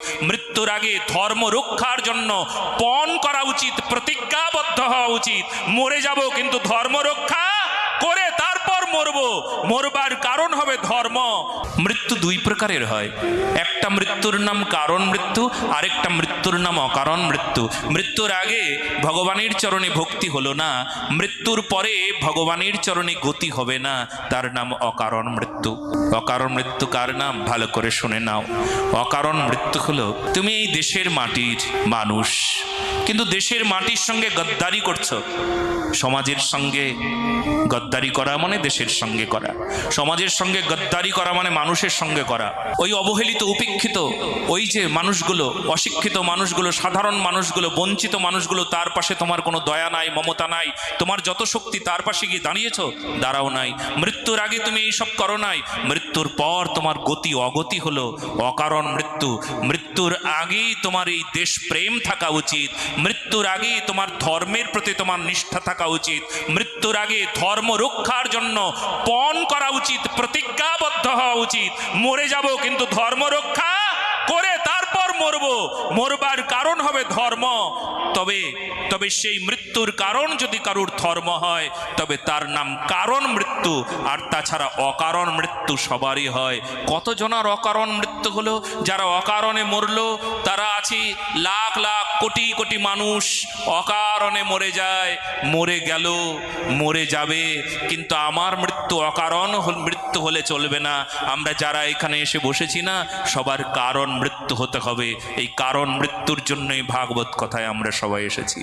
মৃত্যুর আগে ধর্ম রক্ষার জন্য পণ করা উচিত, প্রতিজ্ঞাবদ্ধ হওয়া উচিত। মরে যাব কিন্তু ধর্ম রক্ষা মরবার কারণ হবে ধর্ম। মৃত্যু দুই প্রকারের হয়। একটা মৃত্যুর নাম কারণ মৃত্যু, আরেকটা মৃত্যুর নাম অকারণ মৃত্যু। মৃত্যুর আগে ভগবানের চরণে ভক্তি হলো না, মৃত্যুর পরে ভগবানের চরণে গতি হবে না, তার নাম অকারণ মৃত্যু। অকারণ মৃত্যু কার নাম? ভালো করে শুনে নাও। অকারণ মৃত্যু হলো, তুমি এই দেশের মাটির মানুষ। কিন্তু দেশের মাটির সঙ্গে গদ্দারি করছ। সমাজের সঙ্গে গদ্দারি করা মানে দেশের সঙ্গে করা। সমাজের সঙ্গে গদ্দারি করা মানে মানুষের সঙ্গে করা। ওই অবহেলিত, উপেক্ষিত, ওই যে মানুষগুলো, অশিক্ষিত মানুষগুলো, সাধারণ মানুষগুলো, বঞ্চিত মানুষগুলো, তার পাশে তোমার কোনো দয়া নাই, মমতা নাই, তোমার যত শক্তি তার পাশে গিয়ে দাঁড়িয়েছো, দাঁড়াও নাই। মৃত্যুর আগে তুমি এইসব করো নাই। মৃত্যুর পর তোমার গতি অগতি হলো অকারণ মৃত্যু। মৃত্যুর আগেই তোমার এই দেশ প্রেম থাকা উচিত। মৃত্যুর আগে তোমার ধর্মের প্রতি তোমার নিষ্ঠা থাকা উচিত। মৃত্যুর আগে ধর্ম রক্ষার জন্য পণ করা উচিত, প্রতিজ্ঞাবদ্ধ হওয়া উচিত। মরে যাব কিন্তু ধর্ম রক্ষা করে তারপর মরব। মরবার কারণ হবে ধর্ম। তবে তবে সেই মৃত্যুর কারণ যদি কারুর ধর্ম হয়, তবে তার নাম কারণ মৃত্যু, আর তাছাড়া অকারণ মৃত্যু সবারই হয়। কতজনার অকারণ মৃত্যু হলো? যারা অকারণে মরলো, তারা আছে লাখ লাখ কোটি কোটি মানুষ। অকারণে মরে যায়, মরে গেল, মরে যাবে। কিন্তু আমার মৃত্যু অকারণ মৃত্যু হলে চলবে না। আমরা যারা এখানে এসে বসেছি না, সবার কারণ মৃত্যু হতে হবে। এই কারণ মৃত্যুর জন্যই ভাগবত কথায় আমরা সবাই এসেছি।